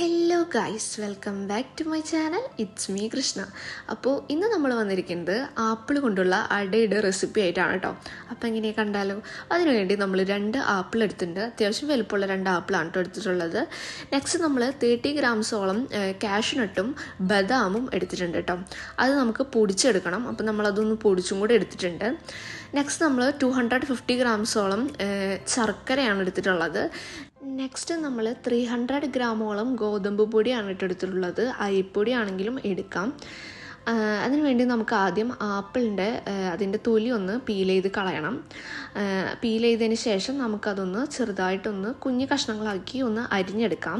Hello guys welcome back to my channel it's me Krishna അപ്പോൾ ഇന്ന് നമ്മൾ വന്നിരിക്കുന്നത് ആപ്പിൾ കൊണ്ടുള്ള അടയുടെ റെസിപ്പി ആയിട്ടാണ് കേട്ടോ അപ്പോൾ എങ്ങനെ കണ്ടാലോ? അതിനുവേണ്ടി നമ്മൾ രണ്ട് ആപ്പിൾ എടുത്തിട്ടുണ്ട്. അത്യാവശ്യം വലുപ്പമുള്ള രണ്ട് ആപ്പിളാണ് കേട്ടോ എടുത്തിട്ടുള്ളത്. നെക്സ്റ്റ് നമ്മൾ തേർട്ടി ഗ്രാംസോളം കാഷ്നട്ടും ബദാമും എടുത്തിട്ടുണ്ട് കേട്ടോ അത് നമുക്ക് പൊടിച്ചെടുക്കണം. അപ്പോൾ നമ്മളതൊന്ന് പൊടിച്ചും കൂടെ എടുത്തിട്ടുണ്ട്. നെക്സ്റ്റ് നമ്മൾ ടു ഹൺഡ്രഡ് ഫിഫ്റ്റി ഗ്രാംസോളം ശർക്കരയാണ് എടുത്തിട്ടുള്ളത്. നെക്സ്റ്റ് നമ്മൾ ത്രീ ഹൺഡ്രഡ് ഗ്രാമോളം ഗോതമ്പ് പൊടിയാണ് ഇട്ടെടുത്തിട്ടുള്ളത്. അരിപ്പൊടി ആണെങ്കിലും എടുക്കാം അതിനുവേണ്ടി നമുക്ക് ആദ്യം ആപ്പിളിന്റെ അതിന്റെ തൊലി ഒന്ന് പീൽ ചെയ്ത് കളയണം. പീൽ ചെയ്തതിന് ശേഷം നമുക്കതൊന്ന് ചെറുതായിട്ടൊന്ന് കുഞ്ഞു കഷ്ണങ്ങളാക്കി ഒന്ന് അരിഞ്ഞെടുക്കാം.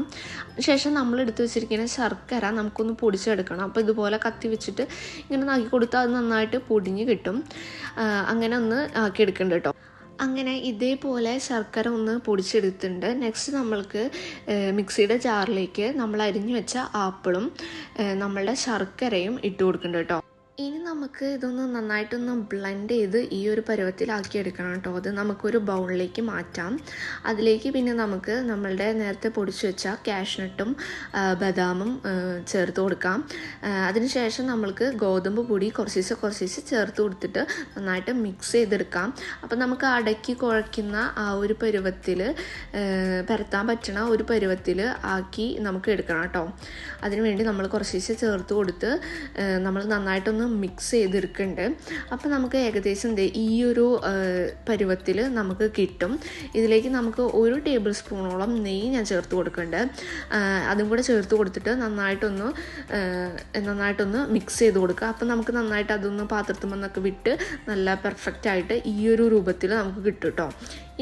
ശേഷം നമ്മൾ എടുത്തു വെച്ചിരിക്കുന്ന ശർക്കര നമുക്കൊന്ന് പൊടിച്ചെടുക്കണം. അപ്പോൾ ഇതുപോലെ കത്തി വെച്ചിട്ട് ഇങ്ങനെ നാക്കി കൊടുത്താൽ അത് നന്നായിട്ട് പൊടിഞ്ഞ് കിട്ടും. അങ്ങനെ ഒന്ന് ആക്കിയെടുക്കേണ്ട കേട്ടോ. അങ്ങനെ ഇതേപോലെ ശർക്കര ഒന്ന് പൊടിച്ചെടുത്തിട്ടുണ്ട്. നെക്സ്റ്റ് നമ്മൾക്ക് മിക്സിയുടെ ജാറിലേക്ക് നമ്മൾ അരിഞ്ഞു വെച്ച ആപ്പിളും നമ്മളുടെ ശർക്കരയും ഇട്ട് കൊടുക്കുന്നുണ്ട് കേട്ടോ. ഇനി നമുക്ക് ഇതൊന്ന് നന്നായിട്ടൊന്ന് ബ്ലെൻഡ് ചെയ്ത് ഈ ഒരു പരുവത്തിലാക്കി എടുക്കണം കേട്ടോ. അത് നമുക്കൊരു ബൗളിലേക്ക് മാറ്റാം. അതിലേക്ക് പിന്നെ നമുക്ക് നമ്മളുടെ നേരത്തെ പൊടിച്ചു വെച്ച കാഷ്നട്ടും ബദാമും ചേർത്ത് കൊടുക്കാം. അതിനുശേഷം നമ്മൾക്ക് ഗോതമ്പ് പൊടി കുറച്ച് കുറച്ച് ചേർത്ത് കൊടുത്തിട്ട് നന്നായിട്ട് മിക്സ് ചെയ്തെടുക്കാം. അപ്പോൾ നമുക്ക് അടക്കി കുഴയ്ക്കുന്ന ആ ഒരു പരുവത്തിൽ പരത്താൻ പറ്റണ ഒരു പരുവത്തിൽ ആക്കി നമുക്ക് എടുക്കണം കേട്ടോ. അതിനുവേണ്ടി നമ്മൾ കുറച്ച് ചേർത്ത് കൊടുത്ത് നമ്മൾ നന്നായിട്ടൊന്ന് മിക്സ് ചെയ്തെടുക്കുന്നുണ്ട് അപ്പോൾ നമുക്ക് ഏകദേശം ഈ ഒരു പരുവത്തിൽ നമുക്ക് കിട്ടും. ഇതിലേക്ക് നമുക്ക് ഒരു ടേബിൾ സ്പൂണോളം നെയ്യ് ഞാൻ ചേർത്ത് കൊടുക്കുന്നുണ്ട് അതും കൂടെ ചേർത്ത് കൊടുത്തിട്ട് നന്നായിട്ടൊന്ന് നന്നായിട്ടൊന്ന് മിക്സ് ചെയ്ത് കൊടുക്കുക അപ്പോൾ നമുക്ക് നന്നായിട്ട് അതൊന്ന് പാത്രത്തിൽ നിന്നൊക്കെ വിട്ട് നല്ല പെർഫെക്റ്റ് ആയിട്ട് ഈ ഒരു രൂപത്തിൽ നമുക്ക് കിട്ടും കേട്ടോ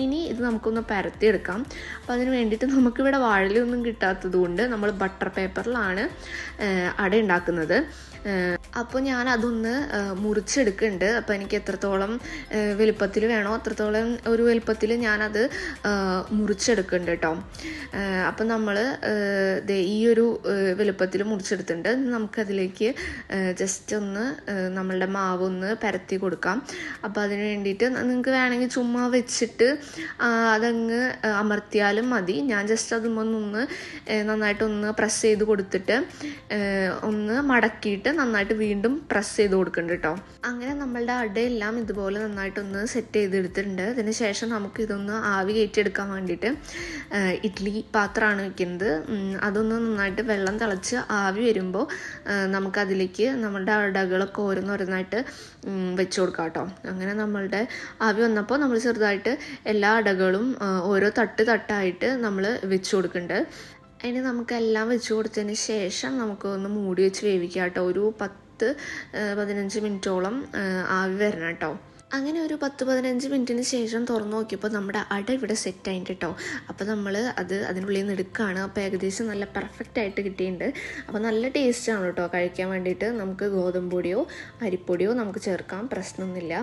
ഇനി ഇത് നമുക്കൊന്ന് പരത്തിയെടുക്കാം. അപ്പോൾ അതിന് വേണ്ടിയിട്ട് നമുക്കിവിടെ വാഴലൊന്നും കിട്ടാത്തത് കൊണ്ട് നമ്മൾ ബട്ടർ പേപ്പറിലാണ് അട ഉണ്ടാക്കുന്നത്. അപ്പോൾ ഞാൻ അതൊന്ന് മുറിച്ചെടുക്കുന്നുണ്ട്. അപ്പോൾ എനിക്ക് എത്രത്തോളം വലുപ്പത്തിൽ വേണോ അത്രത്തോളം ഒരു വലുപ്പത്തിൽ ഞാനത് മുറിച്ചെടുക്കുന്നുണ്ട് കേട്ടോ. അപ്പം നമ്മൾ ഈ ഒരു വലുപ്പത്തിൽ മുറിച്ചെടുത്തിട്ടുണ്ട്. നമുക്കതിലേക്ക് ജസ്റ്റ് ഒന്ന് നമ്മളുടെ മാവ് ഒന്ന് പരത്തി കൊടുക്കാം. അപ്പോൾ അതിന് വേണ്ടിയിട്ട് നിങ്ങൾക്ക് വേണമെങ്കിൽ ചുമ്മാ വെച്ചിട്ട് അതങ്ങ് അമർത്തിയാലും മതി. ഞാൻ ജസ്റ്റ് അതുമൊന്നൊന്ന് നന്നായിട്ടൊന്ന് പ്രസ് ചെയ്ത് കൊടുത്തിട്ട് ഒന്ന് മടക്കിയിട്ട് നന്നായിട്ട് വീണ്ടും പ്രസ് ചെയ്ത് കൊടുക്കുന്നുണ്ട് കേട്ടോ അങ്ങനെ നമ്മളുടെ അടയെല്ലാം ഇതുപോലെ നന്നായിട്ടൊന്ന് സെറ്റ് ചെയ്തെടുത്തിട്ടുണ്ട്. അതിന് ശേഷം നമുക്ക് ഇതൊന്ന് ആവി കയറ്റിയെടുക്കാൻ വേണ്ടിയിട്ട് ഇഡ്ഡലി പാത്രമാണ് വെക്കുന്നത്. അതൊന്ന് നന്നായിട്ട് വെള്ളം തിളച്ച് ആവി വരുമ്പോൾ നമുക്കതിലേക്ക് നമ്മളുടെ അടകളൊക്കെ ഓരോന്നോരോന്നായിട്ട് വെച്ച് കൊടുക്കാം കേട്ടോ അങ്ങനെ നമ്മളുടെ ആവി വന്നപ്പോൾ നമ്മൾ ചെറുതായിട്ട് എല്ലാ അടകളും ഓരോ തട്ട് തട്ടായിട്ട് നമ്മൾ വെച്ച് കൊടുക്കുന്നുണ്ട് അതിന് നമുക്കെല്ലാം വെച്ച് കൊടുത്തതിന് ശേഷം നമുക്ക് ഒന്ന് മൂടി വെച്ച് വേവിക്കാം കേട്ടോ ഒരു പത്ത് പതിനഞ്ച് മിനിറ്റോളം ആവി വരണം കേട്ടോ. അങ്ങനെ ഒരു പത്ത് പതിനഞ്ച് മിനിറ്റിന് ശേഷം തുറന്നു നോക്കിയപ്പോൾ നമ്മുടെ അട ഇവിടെ സെറ്റ് ആയിട്ട് കേട്ടോ അപ്പോൾ നമ്മൾ അത് അതിനുള്ളിൽ നിന്ന് എടുക്കുകയാണ് അപ്പോൾ ഏകദേശം നല്ല പെർഫെക്റ്റ് ആയിട്ട് കിട്ടിയിട്ടുണ്ട്. അപ്പോൾ നല്ല ടേസ്റ്റാണ് കേട്ടോ കഴിക്കാൻ വേണ്ടിയിട്ട് നമുക്ക് ഗോതമ്പ് പൊടിയോ അരിപ്പൊടിയോ നമുക്ക് ചേർക്കാം. പ്രശ്നമൊന്നുമില്ല.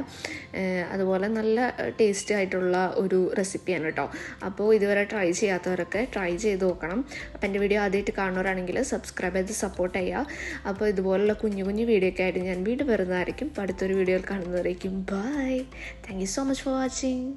അതുപോലെ നല്ല ടേസ്റ്റ് ആയിട്ടുള്ള ഒരു റെസിപ്പിയാണ് കേട്ടോ അപ്പോൾ ഇതുവരെ ട്രൈ ചെയ്യാത്തവരൊക്കെ ട്രൈ ചെയ്ത് നോക്കണം. അപ്പോൾ എന്റെ വീഡിയോ ആദ്യമായിട്ട് കാണുന്നവരാണെങ്കിൽ സബ്സ്ക്രൈബ് ചെയ്ത് സപ്പോർട്ട് ചെയ്യുക. അപ്പോൾ ഇതുപോലുള്ള കുഞ്ഞു കുഞ്ഞു വീഡിയോ ഒക്കെ ആയിട്ട് ഞാൻ വീണ്ടും വരുന്നതായിരിക്കും. അടുത്തൊരു വീഡിയോയിൽ കാണുന്നതായിരിക്കും bye Bye. Thank you so much for watching.